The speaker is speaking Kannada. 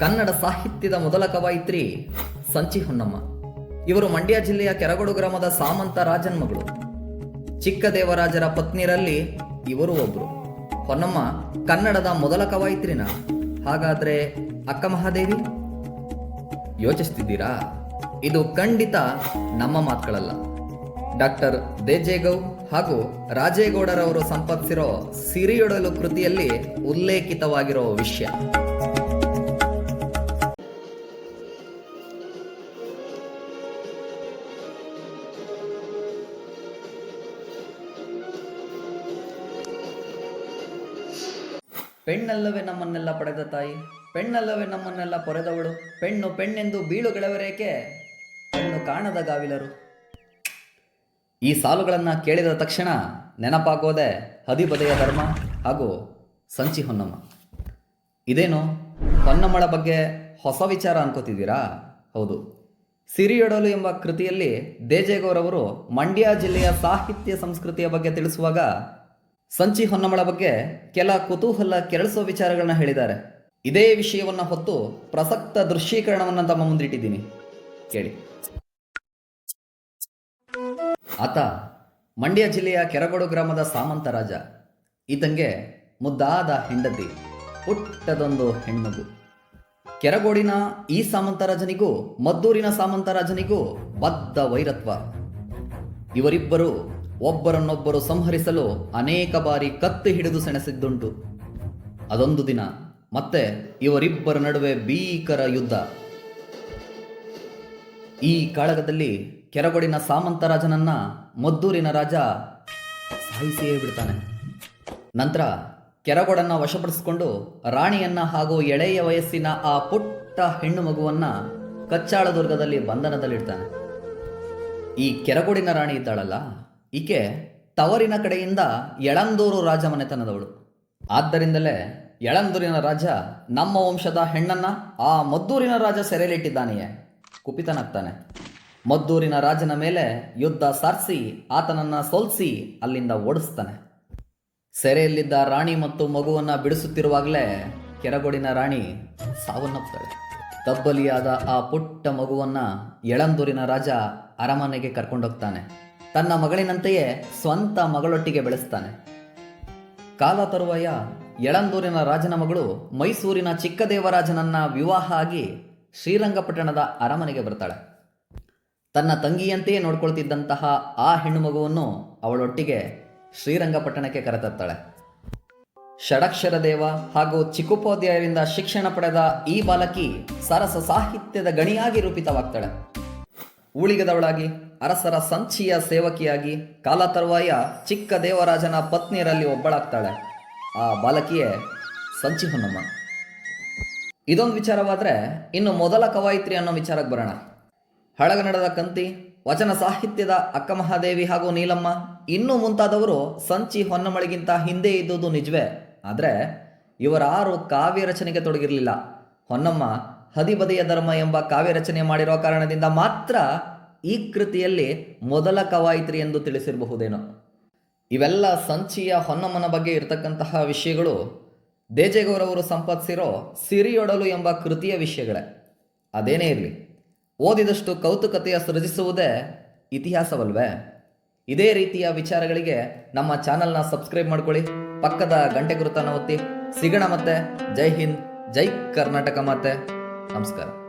ಕನ್ನಡ ಸಾಹಿತ್ಯದ ಮೊದಲ ಕವಾಯಿತ್ರಿ ಸಂಚಿ ಹೊನ್ನಮ್ಮ. ಇವರು ಮಂಡ್ಯ ಜಿಲ್ಲೆಯ ಕೆರಗೋಡು ಗ್ರಾಮದ ಸಾಮಂತ ರಾಜನ್ ಮಗಳು. ಚಿಕ್ಕದೇವರಾಜರ ಪತ್ನಿಯರಲ್ಲಿ ಇವರು ಒಬ್ರು. ಹೊನ್ನಮ್ಮ ಕನ್ನಡದ ಮೊದಲ ಕವಾಯಿತ್ರಿನ. ಹಾಗಾದ್ರೆ ಅಕ್ಕ ಮಹಾದೇವಿ? ಯೋಚಿಸ್ತಿದ್ದೀರಾ? ಇದು ಖಂಡಿತ ನಮ್ಮ ಮಾತುಗಳಲ್ಲ. ಡಾಕ್ಟರ್ ದೇಜೇಗೌ ಹಾಗೂ ರಾಜೇಗೌಡರವರು ಸಂಪಾದಿಸಿರೋ ಸಿರಿಯೊಡಲು ಕೃತಿಯಲ್ಲಿ ಉಲ್ಲೇಖಿತವಾಗಿರೋ ವಿಷಯ. ಪೆಣ್ಣಲ್ಲವೇ ನಮ್ಮನ್ನೆಲ್ಲ ಪಡೆದ ತಾಯಿ, ಪೆಣ್ಣಲ್ಲವೇ ನಮ್ಮನ್ನೆಲ್ಲ ಪೊರೆದವಳು. ಪೆಣ್ಣು ಪೆಣ್ಣೆಂದು ಬೀಳು ಗೆಳವರೇಕೆ? ಹೆಣ್ಣು ಕಾಣದ ಗಾವಿಲರು. ಈ ಸಾಲುಗಳನ್ನು ಕೇಳಿದ ತಕ್ಷಣ ನೆನಪಾಗೋದೆ ಹದಿಬದೆಯ ಧರ್ಮ ಹಾಗೂ ಸಂಚಿ ಹೊನ್ನಮ್ಮ. ಇದೇನು? ಹೊನ್ನಮ್ಮಳ ಬಗ್ಗೆ ಹೊಸ ವಿಚಾರ ಅನ್ಕೋತಿದ್ದೀರಾ? ಹೌದು. ಸಿರಿಯೊಡಲು ಎಂಬ ಕೃತಿಯಲ್ಲಿ ದೇಜೇಗೌರವರು ಮಂಡ್ಯ ಜಿಲ್ಲೆಯ ಸಾಹಿತ್ಯ ಸಂಸ್ಕೃತಿಯ ಬಗ್ಗೆ ತಿಳಿಸುವಾಗ ಸಂಚಿ ಹೊನ್ನಮಳ ಬಗ್ಗೆ ಕೆಲ ಕುತೂಹಲ ಕೆರಳಿಸೋ ವಿಚಾರಗಳನ್ನ ಹೇಳಿದ್ದಾರೆ. ಇದೇ ವಿಷಯವನ್ನ ಹೊತ್ತು ಪ್ರಸಕ್ತ ದೃಶ್ಯೀಕರಣವನ್ನ ತಮ್ಮ ಮುಂದಿಟ್ಟಿದ್ದೀನಿ. ಕೇಳಿ. ಆತ ಮಂಡ್ಯ ಜಿಲ್ಲೆಯ ಕೆರಗೋಡು ಗ್ರಾಮದ ಸಾಮಂತ ರಾಜ. ಈತಂಗೆ ಮುದ್ದಾದ ಹೆಂಡತಿ, ಪುಟ್ಟದೊಂದು ಹೆಣ್ಮಗು ಕೆರಗೋಡಿನ ಈ ಸಾಮಂತರಾಜನಿಗೂ ಮದ್ದೂರಿನ ಸಾಮಂತರಾಜನಿಗೂ ಬದ್ಧ ವೈರತ್ವ. ಇವರಿಬ್ಬರು ಒಬ್ಬರನ್ನೊಬ್ಬರು ಸಂಹರಿಸಲು ಅನೇಕ ಬಾರಿ ಕತ್ತಿ ಹಿಡಿದು ಸೆಣಸಿದ್ದುಂಟು. ಅದೊಂದು ದಿನ. ಮತ್ತೆ ಇವರಿಬ್ಬರ ನಡುವೆ ಭೀಕರ ಯುದ್ಧ. ಈ ಕಾಳಗದಲ್ಲಿ ಕೆರಗೊಡಿನ ಸಾಮಂತರಾಜನನ್ನ ಮದ್ದೂರಿನ ರಾಜ ಸಾಯಿಸಿಯೇ ಬಿಡ್ತಾನೆ. ನಂತರ ಕೆರಗೊಡನ್ನ ವಶಪಡಿಸಿಕೊಂಡು ರಾಣಿಯನ್ನ ಹಾಗೂ ಎಳೆಯ ವಯಸ್ಸಿನ ಆ ಪುಟ್ಟ ಹೆಣ್ಣು ಮಗುವನ್ನ ಕಚ್ಚಾಳದುರ್ಗದಲ್ಲಿ ಬಂಧನದಲ್ಲಿಡ್ತಾನೆ. ಈ ಕೆರಗೊಡಿನ ರಾಣಿ ಇದ್ದಾಳಲ್ಲ? ಈಕೆ ತವರಿನ ಕಡೆಯಿಂದ ಎಳಂದೂರು ರಾಜ ಮನೆತನದವಳು. ಆದ್ದರಿಂದಲೇ ಎಳಂದೂರಿನ ರಾಜ ನಮ್ಮ ವಂಶದ ಹೆಣ್ಣನ್ನ ಆ ಮದ್ದೂರಿನ ರಾಜ ಸೆರೆಯಲ್ಲಿಟ್ಟಿದ್ದಾನೆಯೇ. ಕುಪಿತನಾಗ್ತಾನೆ. ಮದ್ದೂರಿನ ರಾಜನ ಮೇಲೆ ಯುದ್ಧ ಸಾರಿಸಿ ಆತನನ್ನ ಸೋಲ್ಸಿ ಅಲ್ಲಿಂದ ಓಡಿಸ್ತಾನೆ. ಸೆರೆಯಲ್ಲಿದ್ದ ರಾಣಿ ಮತ್ತು ಮಗುವನ್ನ ಬಿಡಿಸುತ್ತಿರುವಾಗಲೇ ಕೆರಗೋಡಿನ ರಾಣಿ ಸಾವನ್ನಪ್ತಾಳೆ ತಬ್ಬಲಿಯಾದ ಆ ಪುಟ್ಟ ಮಗುವನ್ನ ಎಳಂದೂರಿನ ರಾಜ ಅರಮನೆಗೆ ಕರ್ಕೊಂಡೋಗ್ತಾನೆ. ತನ್ನ ಮಗಳಿನಂತೆಯೇ ಸ್ವಂತ ಮಗಳೊಟ್ಟಿಗೆ ಬೆಳೆಸ್ತಾನೆ. ಕಾಲ ತರುವಾಯ ಯಳಂದೂರಿನ ರಾಜನ ಮಗಳು ಮೈಸೂರಿನ ಚಿಕ್ಕದೇವರಾಜನನ್ನ ವಿವಾಹ ಆಗಿ ಶ್ರೀರಂಗಪಟ್ಟಣದ ಅರಮನೆಗೆ ಬರ್ತಾಳೆ. ತನ್ನ ತಂಗಿಯಂತೆಯೇ ನೋಡ್ಕೊಳ್ತಿದ್ದಂತಹ ಆ ಹೆಣ್ಣು ಮಗುವನ್ನು ಅವಳೊಟ್ಟಿಗೆ ಶ್ರೀರಂಗಪಟ್ಟಣಕ್ಕೆ ಕರೆತರ್ತಾಳೆ. ಷಡಕ್ಷರ ದೇವ ಹಾಗೂ ಚಿಕ್ಕೋಪಾಧ್ಯಾಯರಿಂದ ಶಿಕ್ಷಣ ಪಡೆದ ಈ ಬಾಲಕಿ ಸರಸ ಸಾಹಿತ್ಯದ ಗಣಿಯಾಗಿ ರೂಪಿತವಾಗ್ತಾಳೆ. ಊಳಿಗದವಳಾಗಿ ಅರಸರ ಸಂಚಿಯ ಸೇವಕಿಯಾಗಿ, ಕಾಲ ತರುವಾಯ ಚಿಕ್ಕ ದೇವರಾಜನ ಪತ್ನಿಯರಲ್ಲಿ ಒಬ್ಬಳಾಗ್ತಾಳೆ. ಆ ಬಾಲಕಿಯೇ ಸಂಚಿ ಹೊನ್ನಮ್ಮ. ಇದೊಂದು ವಿಚಾರವಾದರೆ, ಇನ್ನು ಮೊದಲ ಕವಾಯಿತ್ರಿ ಅನ್ನೋ ವಿಚಾರಕ್ಕೆ ಬರೋಣ. ಹಳಗನ್ನಡದ ಕಂತಿ, ವಚನ ಸಾಹಿತ್ಯದ ಅಕ್ಕ ಮಹಾದೇವಿ ಹಾಗೂ ನೀಲಮ್ಮ, ಇನ್ನೂ ಮುಂತಾದವರು ಸಂಚಿ ಹೊನ್ನಮಳಿಗಿಂತ ಹಿಂದೆ ಇದ್ದುದು ನಿಜವೇ. ಆದರೆ, ಇವರಾರು ಕಾವ್ಯ ರಚನೆಗೆ ತೊಡಗಿರಲಿಲ್ಲ. ಹೊನ್ನಮ್ಮ ಹದಿಬದೆಯ ಧರ್ಮ ಎಂಬ ಕಾವ್ಯ ರಚನೆ ಮಾಡಿರೋ ಕಾರಣದಿಂದ ಮಾತ್ರ ಈ ಕೃತಿಯಲ್ಲಿ ಮೊದಲ ಕವಾಯಿತ್ರಿ ಎಂದು ತಿಳಿಸಿರಬಹುದೇನೋ. ಇವೆಲ್ಲ ಸಂಚಿಯ ಹೊನ್ನಮ್ಮನ ಬಗ್ಗೆ ಇರತಕ್ಕಂತಹ ವಿಷಯಗಳು ದೇಜೇಗೌರವರು ಸಂಪಾದಿಸಿರೋ ಸಿರಿಯೊಡಲು ಎಂಬ ಕೃತಿಯ ವಿಷಯಗಳೇ. ಅದೇನೇ ಇರಲಿ, ಓದಿದಷ್ಟು ಕೌತುಕತೆಯ ಸೃಜಿಸುವುದೇ ಇತಿಹಾಸವಲ್ವೇ? ಇದೇ ರೀತಿಯ ವಿಚಾರಗಳಿಗೆ ನಮ್ಮ ಚಾನಲ್ನ ಸಬ್ಸ್ಕ್ರೈಬ್ ಮಾಡ್ಕೊಳ್ಳಿ, ಪಕ್ಕದ ಗಂಟೆ ಗುರುತನ್ನು ಒತ್ತಿ. ಸಿಗೋಣ ಮತ್ತೆ. ಜೈ ಹಿಂದ್, ಜೈ ಕರ್ನಾಟಕ ಮಾತೆ. നമസ്കാരം.